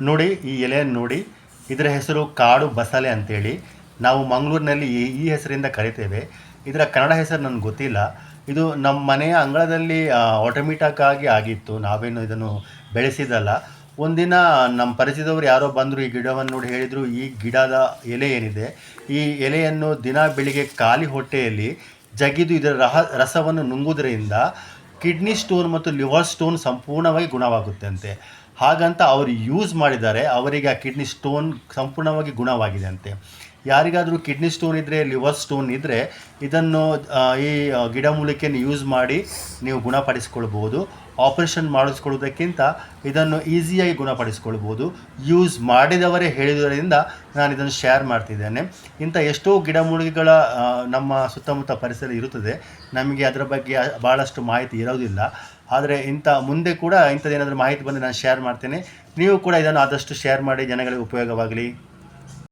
ನೋಡಿ, ಈ ಎಲೆಯನ್ನು ನೋಡಿ. ಇದರ ಹೆಸರು ಕಾಡು ಬಸಳೆ ಅಂತೇಳಿ. ನಾವು ಮಂಗಳೂರಿನಲ್ಲಿ ಈ ಈ ಹೆಸರಿಂದ ಕರಿತೇವೆ. ಇದರ ಕನ್ನಡ ಹೆಸರು ನನಗೆ ಗೊತ್ತಿಲ್ಲ. ಇದು ನಮ್ಮ ಮನೆಯ ಅಂಗಳದಲ್ಲಿ ಆಟೋಮೆಟಿಕ್ಕಾಗಿ ಆಗಿತ್ತು. ನಾವೇನು ಇದನ್ನು ಬೆಳೆಸಿದಲ್ಲ ಒಂದಿನ, ನಮ್ಮ ಪರಿಚಯದವರು ಯಾರೋ ಬಂದರು ಈ ಗಿಡವನ್ನು ನೋಡಿ ಹೇಳಿದರು, ಈ ಗಿಡದ ಎಲೆ ಏನಿದೆ? ಈ ಎಲೆಯನ್ನು ದಿನ ಬೆಳಿಗ್ಗೆ ಖಾಲಿ ಹೊಟ್ಟೆಯಲ್ಲಿ ಜಗಿದು ಇದರ ರಹ, ರಸವನ್ನು ನುಂಗುವುದರಿಂದ ಕಿಡ್ನಿ ಸ್ಟೋನ್ ಮತ್ತು ಲಿವರ್ ಸ್ಟೋನ್ ಸಂಪೂರ್ಣವಾಗಿ ಗುಣವಾಗುತ್ತೆ ಅಂತೆ ಹಾಗಂತ ಅವರು ಯೂಸ್ ಮಾಡಿದ್ದಾರೆ ಅವರಿಗೆ ಆ ಕಿಡ್ನಿ ಸ್ಟೋನ್ ಸಂಪೂರ್ಣವಾಗಿ ಗುಣವಾಗಿದೆ ಅಂತೆ. ಯಾರಿಗಾದರೂ ಕಿಡ್ನಿ ಸ್ಟೋನ್ ಇದ್ದರೆ ಲಿವರ್ ಸ್ಟೋನ್ ಇದ್ದರೆ ಇದನ್ನು ಈ ಗಿಡಮೂಲಿಕೆಯನ್ನು ಯೂಸ್ ಮಾಡಿ ನೀವು ಗುಣಪಡಿಸ್ಕೊಳ್ಬೋದು ಆಪರೇಷನ್ ಮಾಡಿಸ್ಕೊಳ್ಳೋದಕ್ಕಿಂತ ಇದನ್ನು ಈಸಿಯಾಗಿ ಗುಣಪಡಿಸ್ಕೊಳ್ಬೋದು ಯೂಸ್ ಮಾಡಿದವರೇ ಹೇಳಿದರಿಂದ ನಾನು ಇದನ್ನು ಶೇರ್ ಮಾಡ್ತಿದ್ದೇನೆ. ಇಂಥ ಎಷ್ಟೋ ಗಿಡಮೂಲಿಕೆಗಳ ನಮ್ಮ ಸುತ್ತಮುತ್ತ ಪರಿಸರ ಇರುತ್ತದೆ. ನಮಗೆ ಅದರ ಬಗ್ಗೆ ಭಾಳಷ್ಟು ಮಾಹಿತಿ ಇರೋದಿಲ್ಲ. ಆದರೆ ಇಂಥ ಮುಂದೆ ಕೂಡ ಇಂಥದ್ದೇನಾದರೂ ಮಾಹಿತಿ ಬಂದರೆ ನಾನು ಶೇರ್ ಮಾಡ್ತೇನೆ. ನೀವು ಕೂಡ ಇದನ್ನು ಆದಷ್ಟು ಶೇರ್ ಮಾಡಿ, ಜನಗಳಿಗೆ ಉಪಯೋಗವಾಗಲಿ.